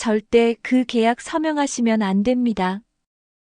절대 그 계약 서명하시면 안 됩니다.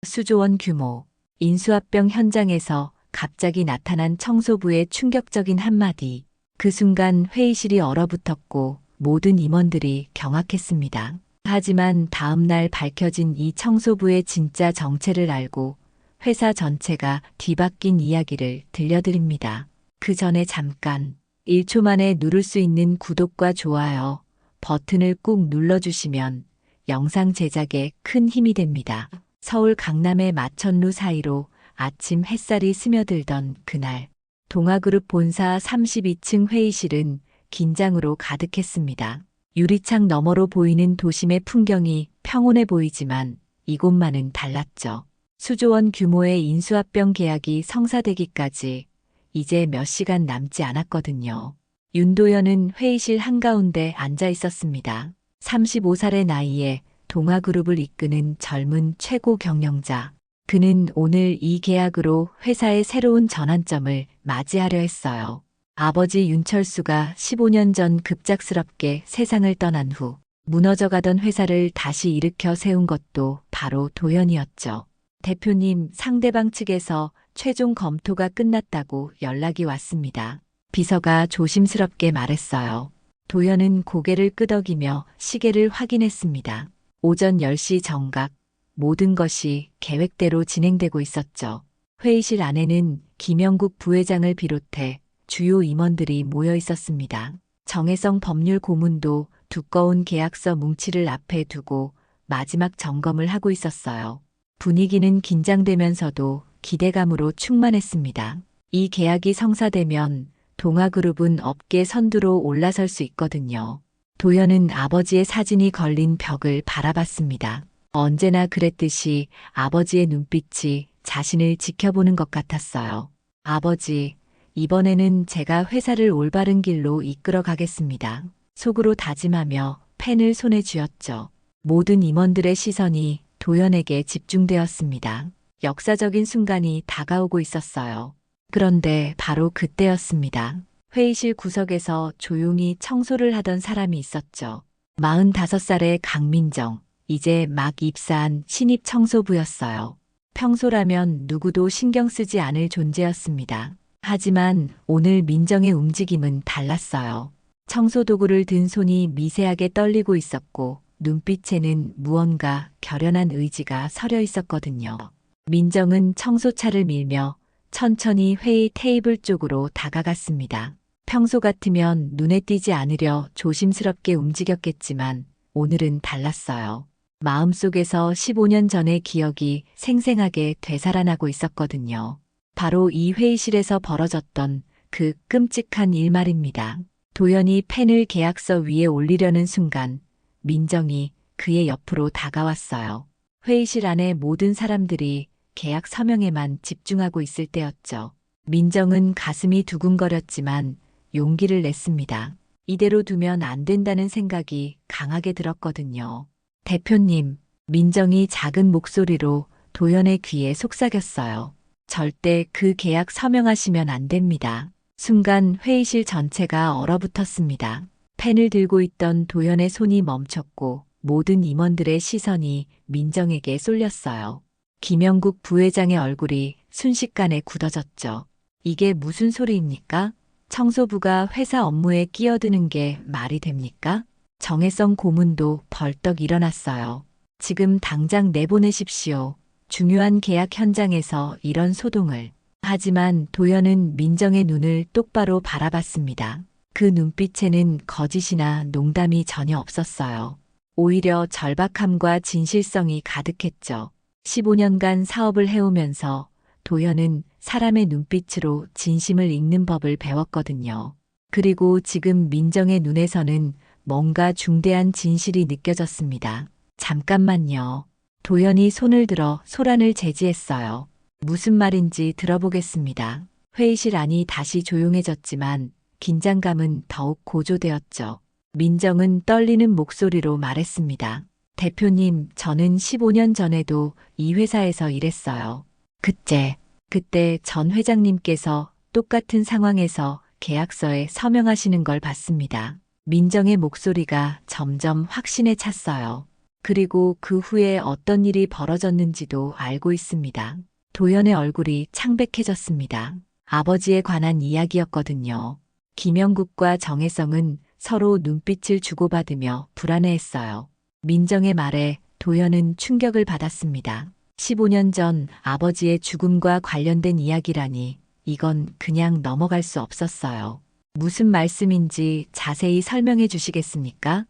수조원 규모, 인수합병 현장에서 갑자기 나타난 청소부의 충격적인 한마디. 그 순간 회의실이 얼어붙었고 모든 임원들이 경악했습니다. 하지만 다음날 밝혀진 이 청소부의 진짜 정체를 알고 회사 전체가 뒤바뀐 이야기를 들려드립니다. 그 전에 잠깐 1초 만에 누를 수 있는 구독과 좋아요 버튼을 꾹 눌러주시면 영상 제작에 큰 힘이 됩니다. 서울 강남의 마천루 사이로 아침 햇살이 스며들던 그날 동아그룹 본사 32층 회의실은 긴장으로 가득했습니다. 유리창 너머로 보이는 도심의 풍경이 평온해 보이지만 이곳만은 달랐죠. 수조원 규모의 인수합병 계약이 성사되기까지 이제 몇 시간 남지 않았거든요. 윤도현은 회의실 한가운데 앉아 있었습니다. 35살의 나이에 동아그룹을 이끄는 젊은 최고 경영자. 그는 오늘 이 계약으로 회사의 새로운 전환점을 맞이하려 했어요. 아버지 윤철수가 15년 전 급작스럽게 세상을 떠난 후 무너져가던 회사를 다시 일으켜 세운 것도 바로 도현이었죠. 대표님 상대방 측에서 최종 검토가 끝났다고 연락이 왔습니다. 비서가 조심스럽게 말했어요. 도현은 고개를 끄덕이며 시계를 확인했습니다. 오전 10시 정각 모든 것이 계획대로 진행되고 있었죠. 회의실 안에는 김영국 부회장을 비롯해 주요 임원들이 모여 있었습니다. 정혜성 법률 고문도 두꺼운 계약서 뭉치를 앞에 두고 마지막 점검을 하고 있었어요. 분위기는 긴장되면서도 기대감으로 충만했습니다. 이 계약이 성사되면 동아그룹은 업계 선두로 올라설 수 있거든요. 도현은 아버지의 사진이 걸린 벽을 바라봤습니다. 언제나 그랬듯이 아버지의 눈빛이 자신을 지켜보는 것 같았어요. 아버지, 이번에는 제가 회사를 올바른 길로 이끌어 가겠습니다. 속으로 다짐하며 펜을 손에 쥐었죠. 모든 임원들의 시선이 도연에게 집중되었습니다. 역사적인 순간이 다가오고 있었어요. 그런데 바로 그때였습니다. 회의실 구석에서 조용히 청소를 하던 사람이 있었죠. 45살의 강민정, 이제 막 입사한 신입 청소부였어요. 평소라면 누구도 신경 쓰지 않을 존재였습니다. 하지만 오늘 민정의 움직임은 달랐어요. 청소도구를 든 손이 미세하게 떨리고 있었고 눈빛에는 무언가 결연한 의지가 서려 있었거든요. 민정은 청소차를 밀며 천천히 회의 테이블 쪽으로 다가갔습니다. 평소 같으면 눈에 띄지 않으려 조심스럽게 움직였겠지만 오늘은 달랐어요. 마음속에서 15년 전의 기억이 생생하게 되살아나고 있었거든요. 바로 이 회의실에서 벌어졌던 그 끔찍한 일 말입니다. 도연이 펜을 계약서 위에 올리려는 순간 민정이 그의 옆으로 다가왔어요. 회의실 안의 모든 사람들이 계약 서명에만 집중하고 있을 때였죠. 민정은 가슴이 두근거렸지만 용기를 냈습니다. 이대로 두면 안 된다는 생각이 강하게 들었거든요. 대표님, 민정이 작은 목소리로 도연의 귀에 속삭였어요. 절대 그 계약 서명하시면 안 됩니다. 순간 회의실 전체가 얼어붙었습니다. 펜을 들고 있던 도연의 손이 멈췄고 모든 임원들의 시선이 민정에게 쏠렸어요. 김영국 부회장의 얼굴이 순식간에 굳어졌죠. 이게 무슨 소리입니까? 청소부가 회사 업무에 끼어드는 게 말이 됩니까? 정혜성 고문도 벌떡 일어났어요. 지금 당장 내보내십시오. 중요한 계약 현장에서 이런 소동을. 하지만 도연은 민정의 눈을 똑바로 바라봤습니다. 그 눈빛에는 거짓이나 농담이 전혀 없었어요. 오히려 절박함과 진실성이 가득했죠. 15년간 사업을 해오면서 도연은 사람의 눈빛으로 진심을 읽는 법을 배웠거든요. 그리고 지금 민정의 눈에서는 뭔가 중대한 진실이 느껴졌습니다. 잠깐만요. 도연이 손을 들어 소란을 제지했어요. 무슨 말인지 들어보겠습니다. 회의실 안이 다시 조용해졌지만 긴장감은 더욱 고조되었죠. 민정은 떨리는 목소리로 말했습니다. 대표님, 저는 15년 전에도 이 회사에서 일했어요. 그때, 그때 전 회장님께서 똑같은 상황에서 계약서에 서명하시는 걸 봤습니다. 민정의 목소리가 점점 확신에 찼어요. 그리고 그 후에 어떤 일이 벌어졌는지도 알고 있습니다. 도연의 얼굴이 창백해졌습니다. 아버지에 관한 이야기였거든요. 김영국과 정혜성은 서로 눈빛을 주고받으며 불안해했어요. 민정의 말에 도연은 충격을 받았습니다. 15년 전 아버지의 죽음과 관련된 이야기라니 이건 그냥 넘어갈 수 없었어요. 무슨 말씀인지 자세히 설명해 주시겠습니까?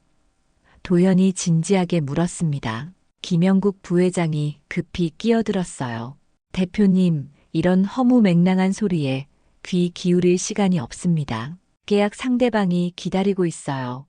도연이 진지하게 물었습니다. 김영국 부회장이 급히 끼어들었어요. 대표님, 이런 허무맹랑한 소리에 귀 기울일 시간이 없습니다. 계약 상대방이 기다리고 있어요.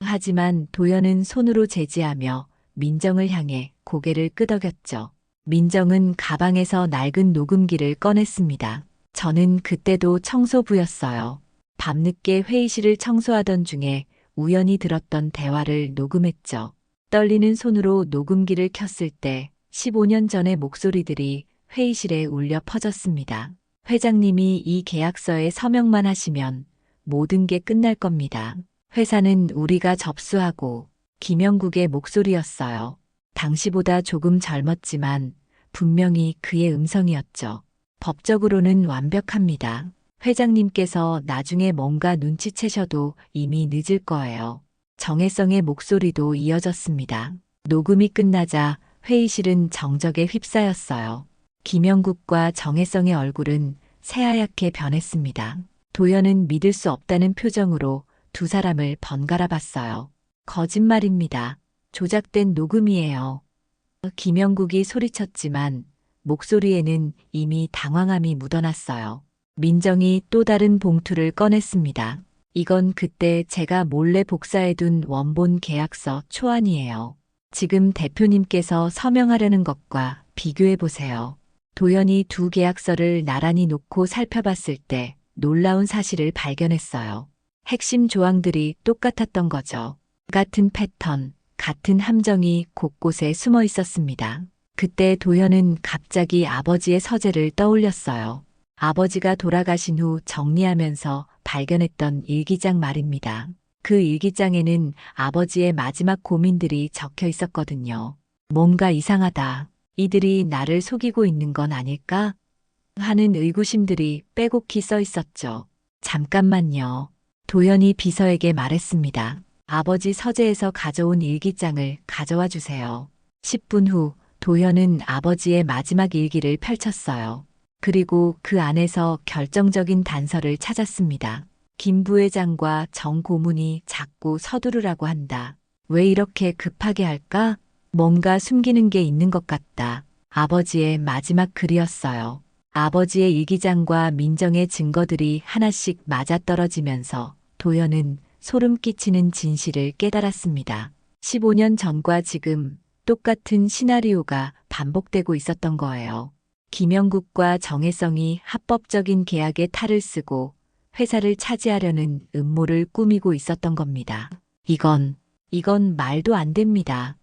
하지만 도연은 손으로 제지하며 민정을 향해 고개를 끄덕였죠. 민정은 가방에서 낡은 녹음기를 꺼냈습니다. 저는 그때도 청소부였어요. 밤늦게 회의실을 청소하던 중에 우연히 들었던 대화를 녹음했죠. 떨리는 손으로 녹음기를 켰을 때 15년 전의 목소리들이 회의실에 울려 퍼졌습니다. 회장님이 이 계약서에 서명만 하시면 모든 게 끝날 겁니다. 회사는 우리가 접수하고 김영국의 목소리였어요. 당시보다 조금 젊었지만 분명히 그의 음성이었죠. 법적으로는 완벽합니다. 회장님께서 나중에 뭔가 눈치채셔도 이미 늦을 거예요. 정혜성의 목소리도 이어졌습니다. 녹음이 끝나자 회의실은 정적에 휩싸였어요. 김영국과 정혜성의 얼굴은 새하얗게 변했습니다. 도연은 믿을 수 없다는 표정으로 두 사람을 번갈아 봤어요. 거짓말입니다. 조작된 녹음이에요. 김영국이 소리쳤지만 목소리에는 이미 당황함이 묻어났어요. 민정이 또 다른 봉투를 꺼냈습니다. 이건 그때 제가 몰래 복사해둔 원본 계약서 초안이에요. 지금 대표님께서 서명하려는 것과 비교해 보세요. 도연이 두 계약서를 나란히 놓고 살펴봤을 때 놀라운 사실을 발견했어요. 핵심 조항들이 똑같았던 거죠. 같은 패턴, 같은 함정이 곳곳에 숨어 있었습니다. 그때 도현은 갑자기 아버지의 서재를 떠올렸어요. 아버지가 돌아가신 후 정리하면서 발견했던 일기장 말입니다. 그 일기장에는 아버지의 마지막 고민들이 적혀 있었거든요. 뭔가 이상하다. 이들이 나를 속이고 있는 건 아닐까? 하는 의구심들이 빼곡히 써 있었죠. 잠깐만요. 도연이 비서에게 말했습니다. 아버지 서재에서 가져온 일기장을 가져와 주세요. 10분 후 도현은 아버지의 마지막 일기를 펼쳤어요. 그리고 그 안에서 결정적인 단서를 찾았습니다. 김 부회장과 정 고문이 자꾸 서두르라고 한다. 왜 이렇게 급하게 할까? 뭔가 숨기는 게 있는 것 같다. 아버지의 마지막 글이었어요. 아버지의 일기장과 민정의 증거들이 하나씩 맞아떨어지면서 도연은 소름 끼치는 진실을 깨달았습니다. 15년 전과 지금 똑같은 시나리오가 반복되고 있었던 거예요. 김영국과 정혜성이 합법적인 계약에 탈을 쓰고 회사를 차지하려는 음모를 꾸미고 있었던 겁니다. 이건, 이건 말도 안 됩니다.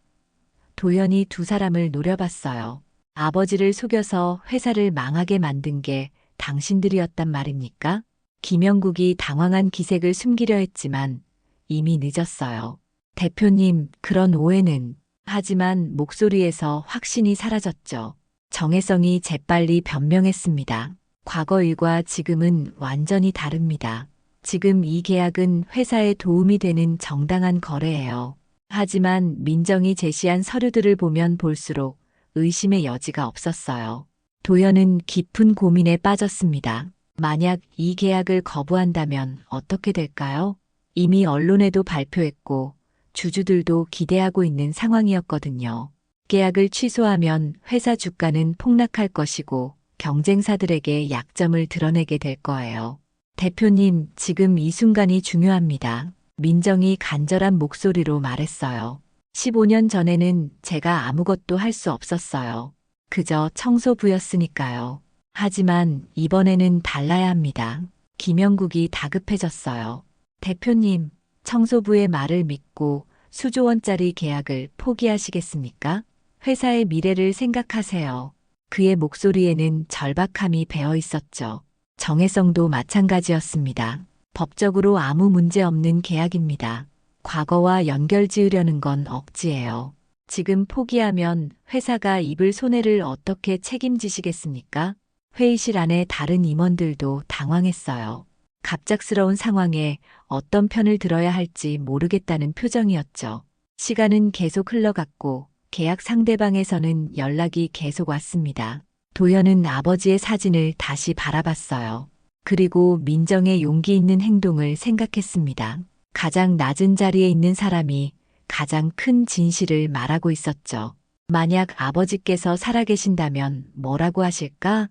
도연이 두 사람을 노려봤어요. 아버지를 속여서 회사를 망하게 만든 게 당신들이었단 말입니까? 김영국이 당황한 기색을 숨기려 했지만 이미 늦었어요. 대표님, 그런 오해는 하지만 목소리에서 확신이 사라졌죠. 정혜성이 재빨리 변명했습니다. 과거 일과 지금은 완전히 다릅니다. 지금 이 계약은 회사에 도움이 되는 정당한 거래예요. 하지만 민정이 제시한 서류들을 보면 볼수록 의심의 여지가 없었어요. 도연은 깊은 고민에 빠졌습니다. 만약 이 계약을 거부한다면 어떻게 될까요? 이미 언론에도 발표했고 주주들도 기대하고 있는 상황이었거든요. 계약을 취소하면 회사 주가는 폭락할 것이고 경쟁사들에게 약점을 드러내게 될 거예요. 대표님, 지금 이 순간이 중요합니다. 민정이 간절한 목소리로 말했어요. 15년 전에는 제가 아무것도 할 수 없었어요. 그저 청소부였으니까요. 하지만 이번에는 달라야 합니다. 김영국이 다급해졌어요. 대표님, 청소부의 말을 믿고 수조 원짜리 계약을 포기하시겠습니까? 회사의 미래를 생각하세요. 그의 목소리에는 절박함이 배어 있었죠. 정혜성도 마찬가지였습니다. 법적으로 아무 문제 없는 계약입니다. 과거와 연결 지으려는 건 억지예요. 지금 포기하면 회사가 입을 손해를 어떻게 책임지시겠습니까? 회의실 안에 다른 임원들도 당황했어요. 갑작스러운 상황에 어떤 편을 들어야 할지 모르겠다는 표정이었죠. 시간은 계속 흘러갔고 계약 상대방에서는 연락이 계속 왔습니다. 도연은 아버지의 사진을 다시 바라봤어요. 그리고 민정의 용기 있는 행동을 생각했습니다. 가장 낮은 자리에 있는 사람이 가장 큰 진실을 말하고 있었죠. 만약 아버지께서 살아계신다면 뭐라고 하실까?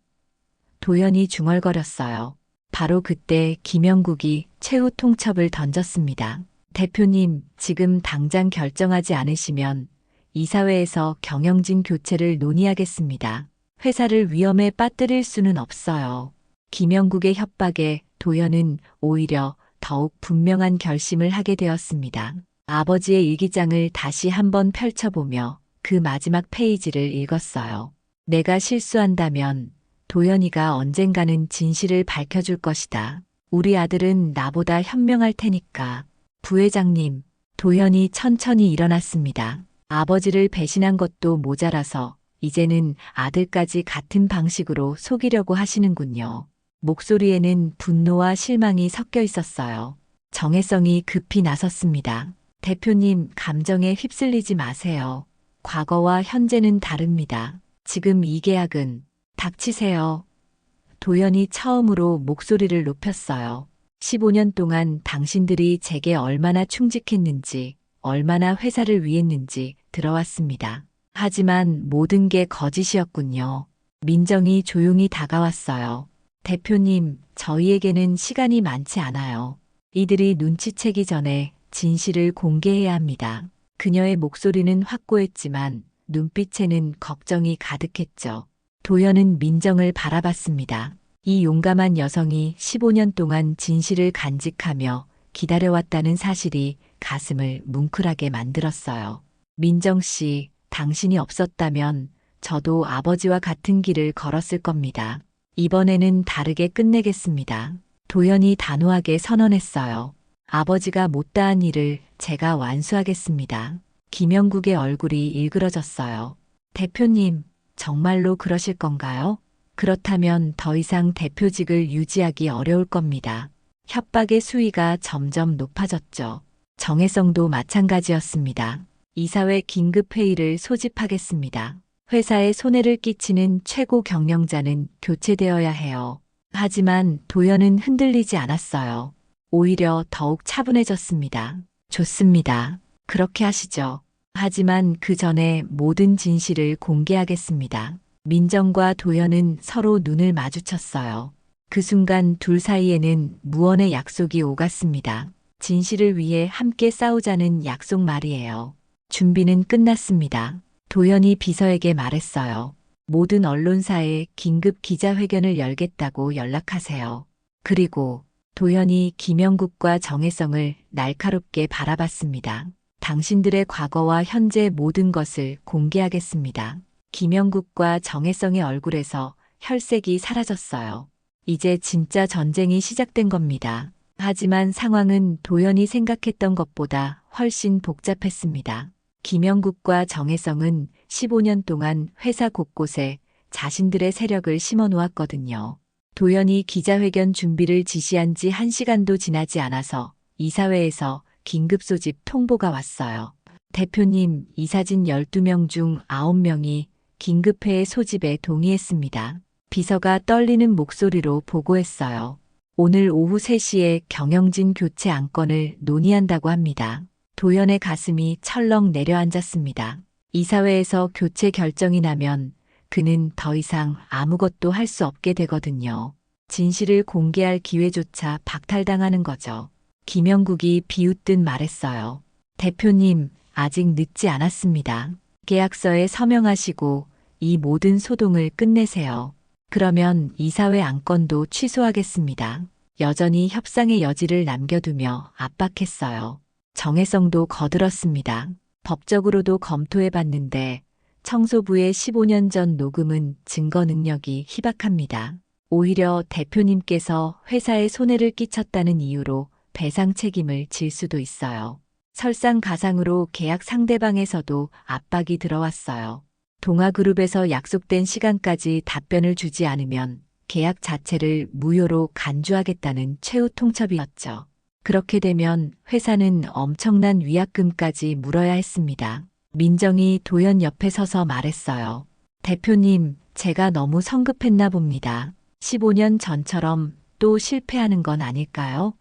도연이 중얼거렸어요. 바로 그때 김영국이 최후 통첩을 던졌습니다. 대표님, 지금 당장 결정하지 않으시면 이사회에서 경영진 교체를 논의하겠습니다. 회사를 위험에 빠뜨릴 수는 없어요. 김영국의 협박에 도연은 오히려 더욱 분명한 결심을 하게 되었습니다. 아버지의 일기장을 다시 한번 펼쳐보며 그 마지막 페이지를 읽었어요. 내가 실수한다면 도연이가 언젠가는 진실을 밝혀줄 것이다. 우리 아들은 나보다 현명할 테니까. 부회장님, 도연이 천천히 일어났습니다. 아버지를 배신한 것도 모자라서 이제는 아들까지 같은 방식으로 속이려고 하시는군요. 목소리에는 분노와 실망이 섞여 있었어요. 정혜성이 급히 나섰습니다. 대표님, 감정에 휩쓸리지 마세요. 과거와 현재는 다릅니다. 지금 이 계약은 닥치세요. 도연이 처음으로 목소리를 높였어요. 15년 동안 당신들이 제게 얼마나 충직했는지, 얼마나 회사를 위했는지 들어왔습니다. 하지만 모든 게 거짓이었군요. 민정이 조용히 다가왔어요. 대표님, 저희에게는 시간이 많지 않아요. 이들이 눈치채기 전에 진실을 공개해야 합니다. 그녀의 목소리는 확고했지만 눈빛에는 걱정이 가득했죠. 도연은 민정을 바라봤습니다. 이 용감한 여성이 15년 동안 진실을 간직하며 기다려왔다는 사실이 가슴을 뭉클하게 만들었어요. 민정 씨, 당신이 없었다면 저도 아버지와 같은 길을 걸었을 겁니다. 이번에는 다르게 끝내겠습니다. 도연이 단호하게 선언했어요. 아버지가 못다한 일을 제가 완수하겠습니다. 김영국의 얼굴이 일그러졌어요. 대표님, 정말로 그러실 건가요? 그렇다면 더 이상 대표직을 유지하기 어려울 겁니다. 협박의 수위가 점점 높아졌죠. 정혜성도 마찬가지였습니다. 이사회 긴급회의를 소집하겠습니다. 회사에 손해를 끼치는 최고 경영자는 교체되어야 해요. 하지만 도연은 흔들리지 않았어요. 오히려 더욱 차분해졌습니다. 좋습니다. 그렇게 하시죠. 하지만 그 전에 모든 진실을 공개하겠습니다. 민정과 도연은 서로 눈을 마주쳤어요. 그 순간 둘 사이에는 무언의 약속이 오갔습니다. 진실을 위해 함께 싸우자는 약속 말이에요. 준비는 끝났습니다. 도연이 비서에게 말했어요. 모든 언론사에 긴급 기자회견을 열겠다고 연락하세요. 그리고 도연이 김영국과 정혜성을 날카롭게 바라봤습니다. 당신들의 과거와 현재 모든 것을 공개하겠습니다. 김영국과 정혜성의 얼굴에서 혈색이 사라졌어요. 이제 진짜 전쟁이 시작된 겁니다. 하지만 상황은 도연이 생각했던 것보다 훨씬 복잡했습니다. 김영국과 정혜성은 15년 동안 회사 곳곳에 자신들의 세력을 심어 놓았거든요. 도연이 기자회견 준비를 지시한 지 1시간도 지나지 않아서 이사회에서 긴급 소집 통보가 왔어요. 대표님, 이사진 12명 중 9명이 긴급회의 소집에 동의했습니다. 비서가 떨리는 목소리로 보고했어요. 오늘 오후 3시에 경영진 교체 안건을 논의한다고 합니다. 도연의 가슴이 철렁 내려앉았습니다. 이사회에서 교체 결정이 나면 그는 더 이상 아무것도 할 수 없게 되거든요. 진실을 공개할 기회조차 박탈당하는 거죠. 김영국이 비웃듯 말했어요. 대표님, 아직 늦지 않았습니다. 계약서에 서명하시고 이 모든 소동을 끝내세요. 그러면 이사회 안건도 취소하겠습니다. 여전히 협상의 여지를 남겨두며 압박했어요. 정혜성도 거들었습니다. 법적으로도 검토해 봤는데 청소부의 15년 전 녹음은 증거 능력이 희박합니다. 오히려 대표님께서 회사에 손해를 끼쳤다는 이유로 배상 책임을 질 수도 있어요. 설상가상으로 계약 상대방에서도 압박이 들어왔어요. 동아그룹에서 약속된 시간까지 답변을 주지 않으면 계약 자체를 무효로 간주하겠다는 최후 통첩이었죠. 그렇게 되면 회사는 엄청난 위약금까지 물어야 했습니다. 민정이 도연 옆에 서서 말했어요. 대표님, 제가 너무 성급했나 봅니다. 15년 전처럼 또 실패하는 건 아닐까요?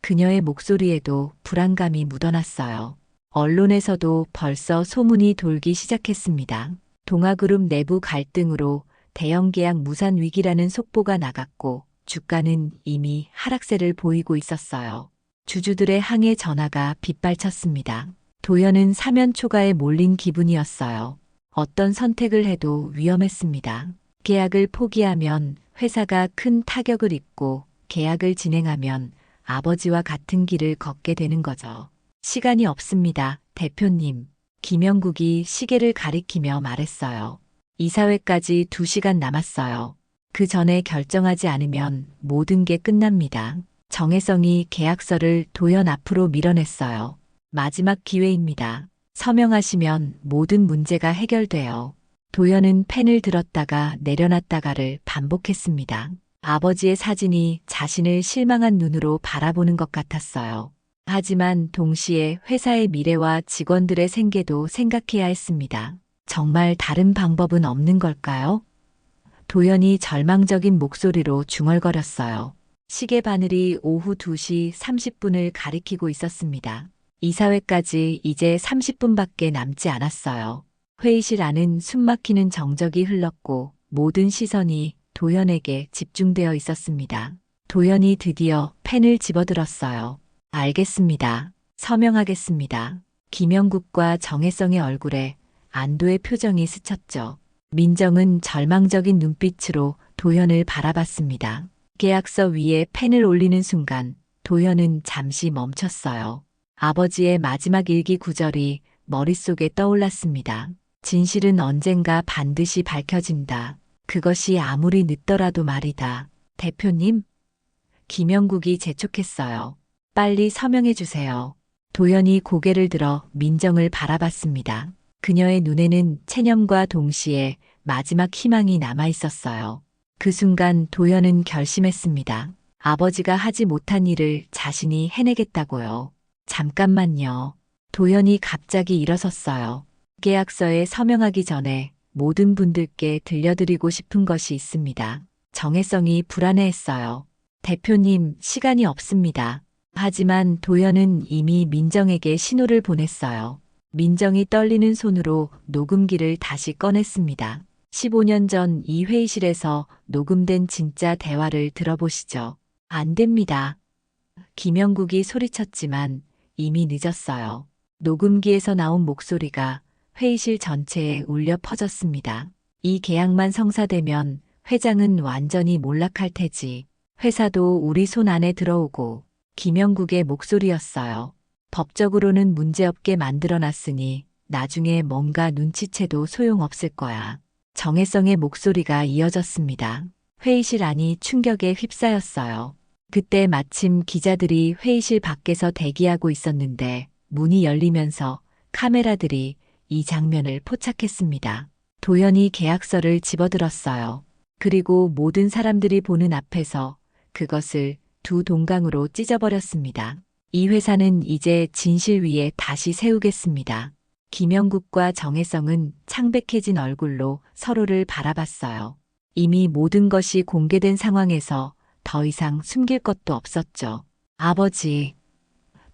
그녀의 목소리에도 불안감이 묻어났어요. 언론에서도 벌써 소문이 돌기 시작했습니다. 동아그룹 내부 갈등으로 대형 계약 무산 위기라는 속보가 나갔고 주가는 이미 하락세를 보이고 있었어요. 주주들의 항해 전화가 빗발쳤습니다. 도연은 사면 초가에 몰린 기분이었어요. 어떤 선택을 해도 위험했습니다. 계약을 포기하면 회사가 큰 타격을 입고 계약을 진행하면 아버지와 같은 길을 걷게 되는 거죠. 시간이 없습니다, 대표님. 김영국이 시계를 가리키며 말했어요. 이사회까지 2시간 남았어요. 그 전에 결정하지 않으면 모든 게 끝납니다. 정혜성이 계약서를 도연 앞으로 밀어냈어요. 마지막 기회입니다. 서명하시면 모든 문제가 해결돼요. 도연은 펜을 들었다가 내려놨다가를 반복했습니다. 아버지의 사진이 자신을 실망한 눈으로 바라보는 것 같았어요. 하지만 동시에 회사의 미래와 직원들의 생계도 생각해야 했습니다. 정말 다른 방법은 없는 걸까요? 도연이 절망적인 목소리로 중얼거렸어요. 시계 바늘이 오후 2시 30분을 가리키고 있었습니다. 이사회까지 이제 30분밖에 남지 않았어요. 회의실 안은 숨막히는 정적이 흘렀고 모든 시선이 도연에게 집중되어 있었습니다. 도연이 드디어 펜을 집어들었어요. 알겠습니다. 서명하겠습니다. 김영국과 정혜성의 얼굴에 안도의 표정이 스쳤죠. 민정은 절망적인 눈빛으로 도연을 바라봤습니다. 계약서 위에 펜을 올리는 순간 도연은 잠시 멈췄어요. 아버지의 마지막 일기 구절이 머릿속에 떠올랐습니다. 진실은 언젠가 반드시 밝혀진다. 그것이 아무리 늦더라도 말이다. 대표님? 김영국이 재촉했어요. 빨리 서명해 주세요. 도연이 고개를 들어 민정을 바라봤습니다. 그녀의 눈에는 체념과 동시에 마지막 희망이 남아 있었어요. 그 순간 도연은 결심했습니다. 아버지가 하지 못한 일을 자신이 해내겠다고요. 잠깐만요. 도연이 갑자기 일어섰어요. 계약서에 서명하기 전에 모든 분들께 들려드리고 싶은 것이 있습니다. 정혜성이 불안해했어요. 대표님, 시간이 없습니다. 하지만 도연은 이미 민정에게 신호를 보냈어요. 민정이 떨리는 손으로 녹음기를 다시 꺼냈습니다. 15년 전 이 회의실에서 녹음된 진짜 대화를 들어보시죠. 안 됩니다. 김영국이 소리쳤지만 이미 늦었어요. 녹음기에서 나온 목소리가 회의실 전체에 울려 퍼졌습니다. 이 계약만 성사되면 회장은 완전히 몰락할 테지. 회사도 우리 손 안에 들어오고 김영국의 목소리였어요. 법적으로는 문제없게 만들어놨으니 나중에 뭔가 눈치채도 소용없을 거야. 정혜성의 목소리가 이어졌습니다. 회의실 안이 충격에 휩싸였어요. 그때 마침 기자들이 회의실 밖에서 대기하고 있었는데 문이 열리면서 카메라들이 이 장면을 포착했습니다. 도연이 계약서를 집어들었어요. 그리고 모든 사람들이 보는 앞에서 그것을 두 동강으로 찢어버렸습니다. 이 회사는 이제 진실 위에 다시 세우겠습니다. 김영국과 정혜성은 창백해진 얼굴로 서로를 바라봤어요. 이미 모든 것이 공개된 상황에서 더 이상 숨길 것도 없었죠. 아버지.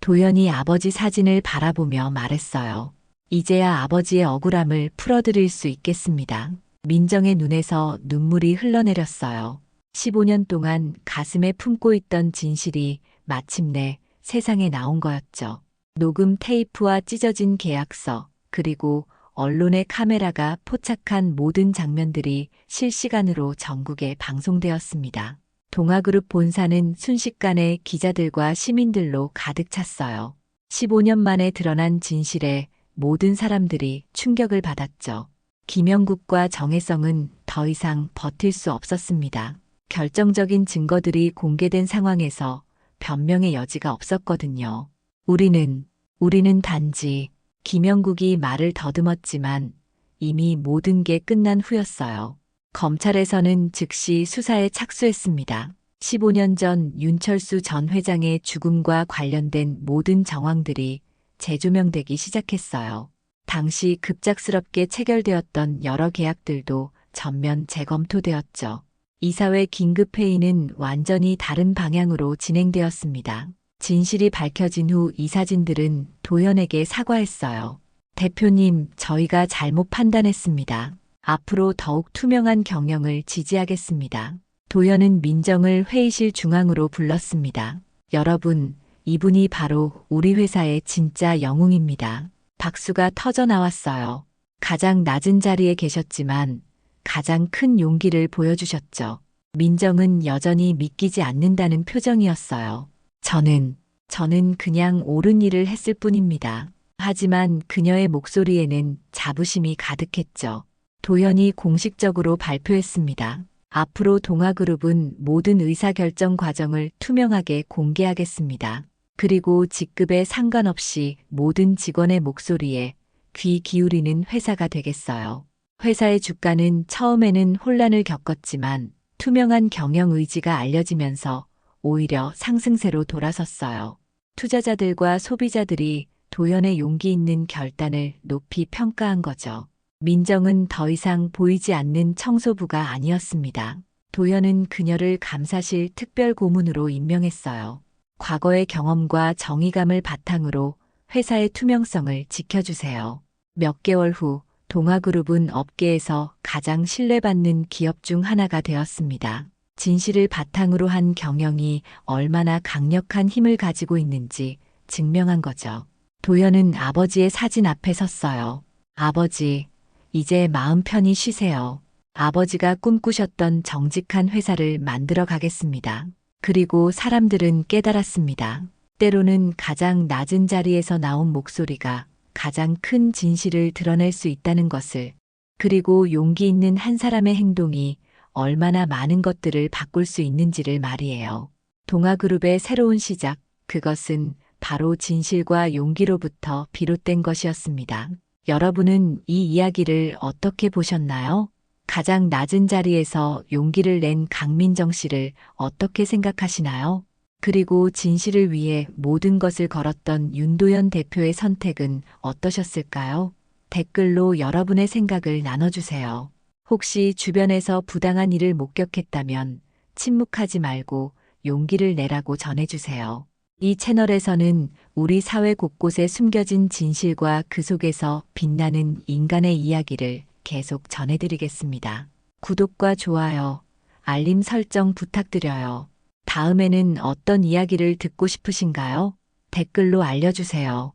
도연이 아버지 사진을 바라보며 말했어요. 이제야 아버지의 억울함을 풀어드릴 수 있겠습니다. 민정의 눈에서 눈물이 흘러내렸어요. 15년 동안 가슴에 품고 있던 진실이 마침내 세상에 나온 거였죠. 녹음 테이프와 찢어진 계약서, 그리고 언론의 카메라가 포착한 모든 장면들이 실시간으로 전국에 방송되었습니다. 동아그룹 본사는 순식간에 기자들과 시민들로 가득 찼어요. 15년 만에 드러난 진실에 모든 사람들이 충격을 받았죠. 김영국과 정혜성은 더 이상 버틸 수 없었습니다. 결정적인 증거들이 공개된 상황에서 변명의 여지가 없었거든요. 우리는 우리는 단지 김영국이 말을 더듬었지만 이미 모든 게 끝난 후였어요. 검찰에서는 즉시 수사에 착수했습니다. 15년 전 윤철수 전 회장의 죽음과 관련된 모든 정황들이 재조명되기 시작했어요. 당시 급작스럽게 체결되었던 여러 계약들도 전면 재검토되었죠. 이사회 긴급회의는 완전히 다른 방향으로 진행되었습니다. 진실이 밝혀진 후 이사진들은 도현에게 사과했어요. 대표님, 저희가 잘못 판단했습니다. 앞으로 더욱 투명한 경영을 지지하겠습니다. 도현은 민정을 회의실 중앙으로 불렀습니다. 여러분, 이분이 바로 우리 회사의 진짜 영웅입니다. 박수가 터져 나왔어요. 가장 낮은 자리에 계셨지만 가장 큰 용기를 보여주셨죠. 민정은 여전히 믿기지 않는다는 표정이었어요. 저는, 저는 그냥 옳은 일을 했을 뿐입니다. 하지만 그녀의 목소리에는 자부심이 가득했죠. 도현이 공식적으로 발표했습니다. 앞으로 동아그룹은 모든 의사결정 과정을 투명하게 공개하겠습니다. 그리고 직급에 상관없이 모든 직원의 목소리에 귀 기울이는 회사가 되겠어요. 회사의 주가는 처음에는 혼란을 겪었지만 투명한 경영 의지가 알려지면서 오히려 상승세로 돌아섰어요. 투자자들과 소비자들이 도연의 용기 있는 결단을 높이 평가한 거죠. 민정은 더 이상 보이지 않는 청소부가 아니었습니다. 도연은 그녀를 감사실 특별 고문으로 임명했어요. 과거의 경험과 정의감을 바탕으로 회사의 투명성을 지켜주세요. 몇 개월 후 동아그룹은 업계에서 가장 신뢰받는 기업 중 하나가 되었습니다. 진실을 바탕으로 한 경영이 얼마나 강력한 힘을 가지고 있는지 증명한 거죠. 도연은 아버지의 사진 앞에 섰어요. 아버지, 이제 마음 편히 쉬세요. 아버지가 꿈꾸셨던 정직한 회사를 만들어 가겠습니다. 그리고 사람들은 깨달았습니다. 때로는 가장 낮은 자리에서 나온 목소리가 가장 큰 진실을 드러낼 수 있다는 것을, 그리고 용기 있는 한 사람의 행동이 얼마나 많은 것들을 바꿀 수 있는지를 말이에요. 동아그룹의 새로운 시작, 그것은 바로 진실과 용기로부터 비롯된 것이었습니다. 여러분은 이 이야기를 어떻게 보셨나요? 가장 낮은 자리에서 용기를 낸 강민정 씨를 어떻게 생각하시나요? 그리고 진실을 위해 모든 것을 걸었던 윤도현 대표의 선택은 어떠셨을까요? 댓글로 여러분의 생각을 나눠주세요. 혹시 주변에서 부당한 일을 목격했다면 침묵하지 말고 용기를 내라고 전해주세요. 이 채널에서는 우리 사회 곳곳에 숨겨진 진실과 그 속에서 빛나는 인간의 이야기를 계속 전해드리겠습니다. 구독과 좋아요, 알림 설정 부탁드려요. 다음에는 어떤 이야기를 듣고 싶으신가요? 댓글로 알려주세요.